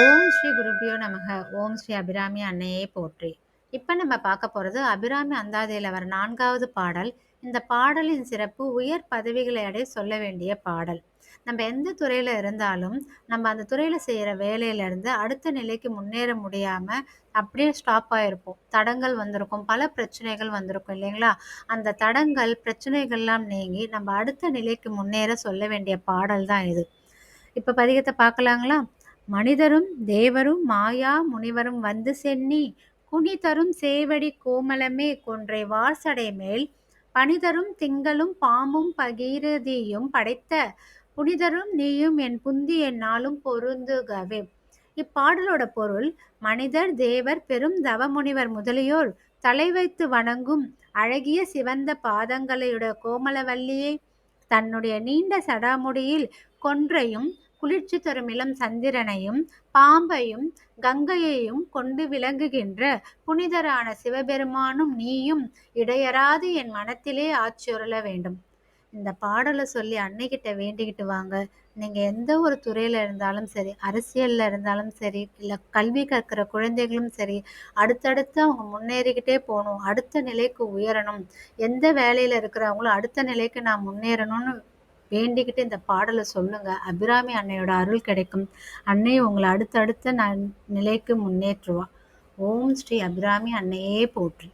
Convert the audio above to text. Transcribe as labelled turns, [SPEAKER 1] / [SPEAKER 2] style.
[SPEAKER 1] ஓம் ஸ்ரீ குருபியோ நமக ஓம் ஸ்ரீ அபிராமி அன்னையே போற்றி இப்போ நம்ம பார்க்க போகிறது அபிராமி அந்தாதையில் வர நான்காவது பாடல் இந்த பாடலின் சிறப்பு உயர் பதவிகளை அடைய சொல்ல வேண்டிய பாடல் நம்ம எந்த துறையில் இருந்தாலும் நம்ம அந்த துறையில் செய்கிற வேலையிலேருந்து அடுத்த நிலைக்கு முன்னேற முடியாமல் அப்படியே ஸ்டாப் ஆகிருப்போம் தடங்கள் வந்திருக்கும் பல பிரச்சனைகள் வந்திருக்கும் இல்லைங்களா அந்த தடங்கள் பிரச்சனைகள்லாம் நீங்கி நம்ம அடுத்த நிலைக்கு முன்னேற சொல்ல வேண்டிய பாடல் தான் இது இப்போ பதிகத்தை பார்க்கலாங்களா மனிதரும் தேவரும் மாயா முனிவரும் வந்து சென்னி குனிதரும் சேவடி கோமலமே கொன்றை வாசடை மேல் பனிதரும் திங்களும் பாம்பும் பகீரதியும் படைத்த புனிதரும் நீயும் என் புந்தி என்னாலும் பொருந்துகவே இப்பாடலோட பொருள் மனிதர் தேவர் பெரும் தவமுனிவர் முதலியோர் தலை வைத்து வணங்கும் அழகிய சிவந்த பாதங்களையுடைய கோமலவல்லியை தன்னுடைய நீண்ட சடாமுடியில் கொன்றையும் குளிர்ச்சி தரும் இளம் சந்திரனையும் பாம்பையும் கங்கையையும் கொண்டு விளங்குகின்ற புனிதரான சிவபெருமானும் நீயும் இடையராது என் மனத்திலே ஆட்சியுறல வேண்டும் இந்த பாடலை சொல்லி அன்னைக்கிட்ட வேண்டிக்கிட்டு வாங்க நீங்கள் எந்த ஒரு துறையில் இருந்தாலும் சரி அரசியலில் இருந்தாலும் சரி இல்லை கல்வி கற்கிற குழந்தைகளும் சரி அடுத்தடுத்து அவங்க முன்னேறிக்கிட்டே போகணும் அடுத்த நிலைக்கு உயரணும் எந்த வேலையில் இருக்கிறவங்களும் அடுத்த நிலைக்கு நான் முன்னேறணும்னு வேண்டிக்கிட்டு இந்த பாடலை சொல்லுங்கள் அபிராமி அன்னையோட அருள் கிடைக்கும் அன்னை உங்களை அடுத்தடுத்த நிலைக்கு முன்னேற்றுவா ஓம் ஸ்ரீ அபிராமி அன்னையே போற்றி